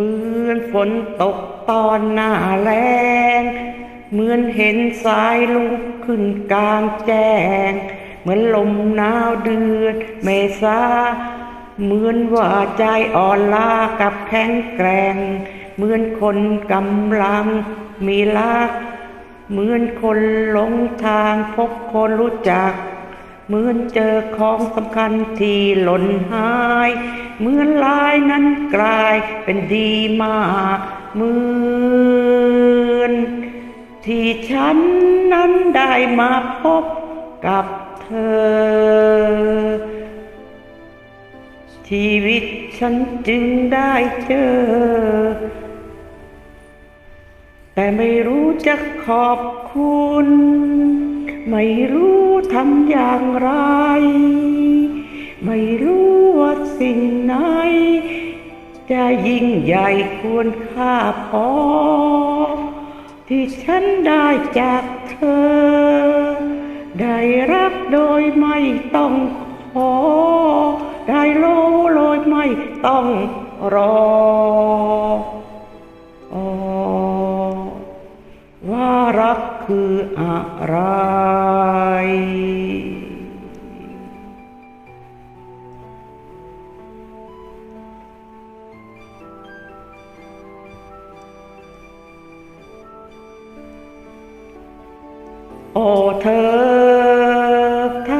เหมือนฝนตกตอนหน้าแรงเหมือนเห็นสายลุกขึ้นกลางแจ้ง เหมือนลมหนาวเดือนเมษาเหมือนว่าใจอ่อนล้ากับแข็งแกร่ง เหมือนคนกำลังมีลักเหมือนคนหลงทางพบคนรู้จัก เหมือนเจอของสำคัญที่หล่นหาย เหมือนลายนั้นกลายเป็นดีมากเหมือนที่ฉันนั้นได้มาพบกับเธอ ชีวิตฉันจึงได้เจอ แต่ไม่รู้จะขอบคุณ ไม่รู้ทำอย่างไร ไม่รู้ว่าสิ่งไหน จะยิ่งใหญ่ควรค่าพอ ที่ฉันได้จากเธอ ได้รักโดยไม่ต้องขอ ได้รู้โดยไม่ต้องรออว่ารัก คืออะไร โอ้เธอท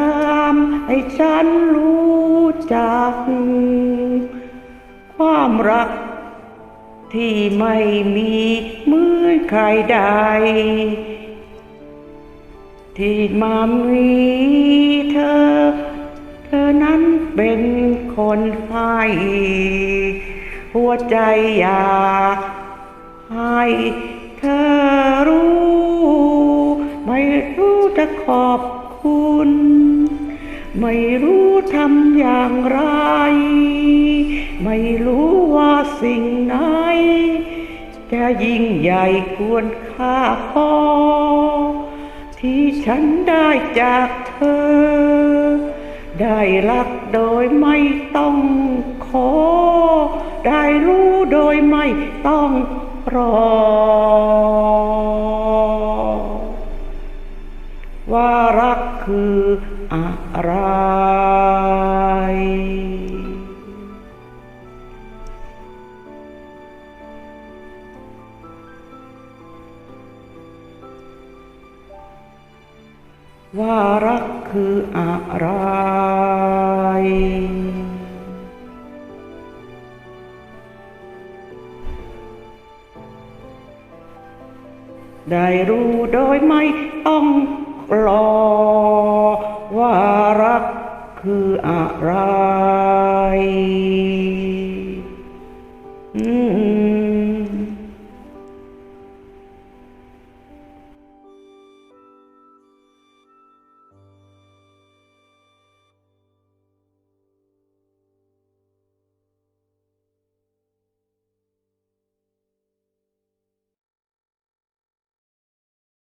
ำให้ฉันรู้จัก ความรักที่ไม่มีเหมือนใครใด ที่มามีเธอ เธอนั้นเป็นคนให้หัวใจอยากให้เธอรู้ ไม่รู้จะขอบคุณ ไม่รู้ทำอย่างไร ไม่รู้ว่าสิ่งไหน จะยิ่งใหญ่ควรค่าพอ ที่ฉันได้จากเธอ ได้รักโดยไม่ต้องขอ ได้รู้โดยไม่ต้องรอ ว่ารักคือ ว่ารักคืออะไร ได้รู้โดยไม่ต้องรอ ว่ารักคืออะไร